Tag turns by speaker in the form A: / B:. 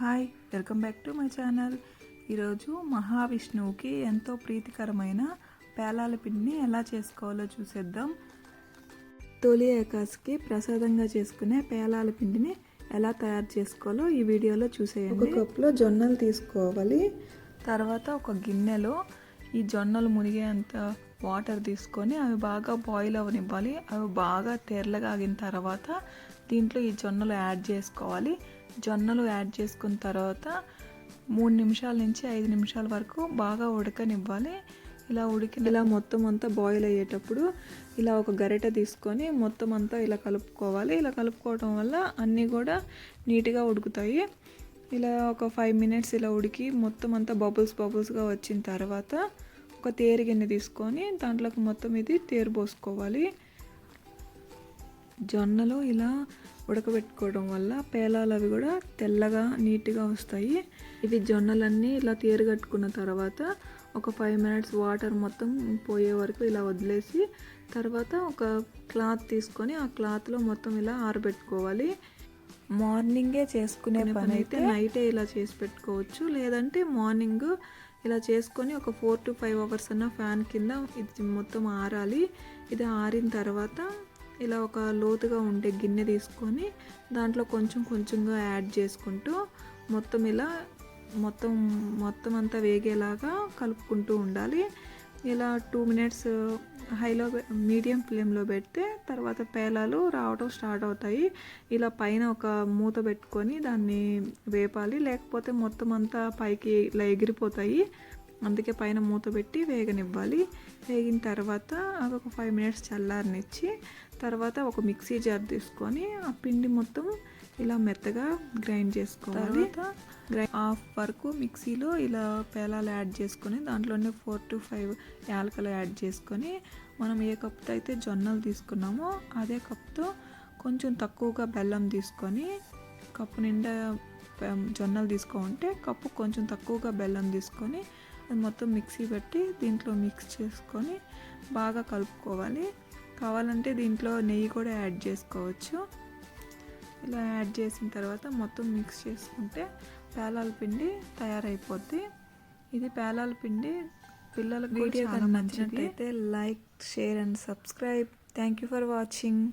A: Hi welcome back to my channel. ఈరోజు మహావిష్ణువుకి ఎంతో ప్రీతికరమైన పేలాల పిండిని ఎలా చేసుకోవాలో చూసేద్దాం. తొలి ఏకాశికి ప్రసాదంగా చేసుకునే పేలాల పిండిని ఎలా తయారు చేసుకోవాలో ఈ వీడియోలో చూసేయండి. ఒక కప్లో జొన్నలు తీసుకోవాలి. తర్వాత ఒక గిన్నెలో ఈ జొన్నలు మునిగేంత వాటర్ తీసుకొని అవి బాగా బాయిల్ అవనివ్వాలి. అవి బాగా తెరలగా ఆగిన తర్వాత దీంట్లో ఈ జొన్నలు యాడ్ చేసుకోవాలి. జొన్నలు యాడ్ చేసుకున్న తర్వాత మూడు నిమిషాల నుంచి ఐదు నిమిషాల వరకు బాగా ఉడకనివ్వాలి. ఇలా ఉడికి ఇలా మొత్తం అంతా బాయిల్ అయ్యేటప్పుడు ఇలా ఒక గరిటె తీసుకొని మొత్తం అంతా ఇలా కలుపుకోవాలి. ఇలా కలుపుకోవటం వల్ల అన్నీ కూడా నీట్గా ఉడుకుతాయి. ఇలా ఒక ఫైవ్ మినిట్స్ ఇలా ఉడికి మొత్తం అంతా బబుల్స్ బబుల్స్గా వచ్చిన తర్వాత ఒక తేరు గిన్నె తీసుకొని దాంట్లోకి మొత్తం ఇది తేరు పోసుకోవాలి. జొన్నలు ఇలా ఉడకబెట్టుకోవడం వల్ల పేలాలు అవి కూడా తెల్లగా నీట్గా వస్తాయి. ఇవి జొన్నలన్నీ ఇలా కట్టుకున్న తర్వాత ఒక ఫైవ్ మినిట్స్ వాటర్ మొత్తం పోయే వరకు ఇలా వదిలేసి తర్వాత ఒక క్లాత్ తీసుకొని ఆ క్లాత్లో మొత్తం ఇలా ఆరబెట్టుకోవాలి. మార్నింగే చేసుకునే పని అయితే నైటే ఇలా చేసి పెట్టుకోవచ్చు. లేదంటే మార్నింగ్ ఇలా చేసుకొని ఒక ఫోర్ టు ఫైవ్ అవర్స్ అన్న ఫ్యాన్ కింద ఇది మొత్తం ఆరాలి. ఇది ఆరిన తర్వాత ఇలా ఒక లోతుగా ఉండే గిన్నె తీసుకొని దాంట్లో కొంచెం కొంచెంగా యాడ్ చేసుకుంటూ మొత్తం ఇలా మొత్తం మొత్తం అంతా వేగేలాగా కలుపుకుంటూ ఉండాలి. ఇలా టూ మినిట్స్ హైలో మీడియం ఫ్లేమ్లో పెడితే తర్వాత పేలాలు రావడం స్టార్ట్ అవుతాయి. ఇలా పైన ఒక మూత పెట్టుకొని దాన్ని వేపాలి. లేకపోతే మొత్తం అంతా పైకి ఇలా ఎగిరిపోతాయి. అందుకే పైన మూత పెట్టి వేగనివ్వాలి. వేగిన తర్వాత అది ఒక ఫైవ్ మినిట్స్ చల్లారనిచ్చి తర్వాత ఒక మిక్సీ జార్ తీసుకొని ఆ పిండి మొత్తం ఇలా మెత్తగా గ్రైండ్ చేసుకోవాలి. గ్రైండ్ హాఫ్ వరకు మిక్సీలో ఇలా పేలాలు యాడ్ చేసుకొని దాంట్లోనే ఫోర్ టు ఫైవ్ యాలకలు యాడ్ చేసుకొని మనం ఏ కప్తో అయితే జొన్నలు తీసుకున్నామో అదే కప్తో కొంచెం తక్కువగా బెల్లం తీసుకొని కప్పు నిండా జొన్నలు తీసుకోమంటే కప్పు కొంచెం తక్కువగా బెల్లం తీసుకొని మొత్తం మిక్సీ పెట్టి దీంట్లో మిక్స్ చేసుకొని బాగా కలుపుకోవాలి. కావాలంటే దీంట్లో నెయ్యి కూడా యాడ్ చేసుకోవచ్చు. ఇలా యాడ్ చేసిన తర్వాత మొత్తం మిక్స్ చేసుకుంటే పేలాల పిండి తయారైపోద్ది. ఇది పేలాల పిండి పిల్లలకు వీడియో కానీ నచ్చినట్టయితే like share and subscribe. Thank you for watching.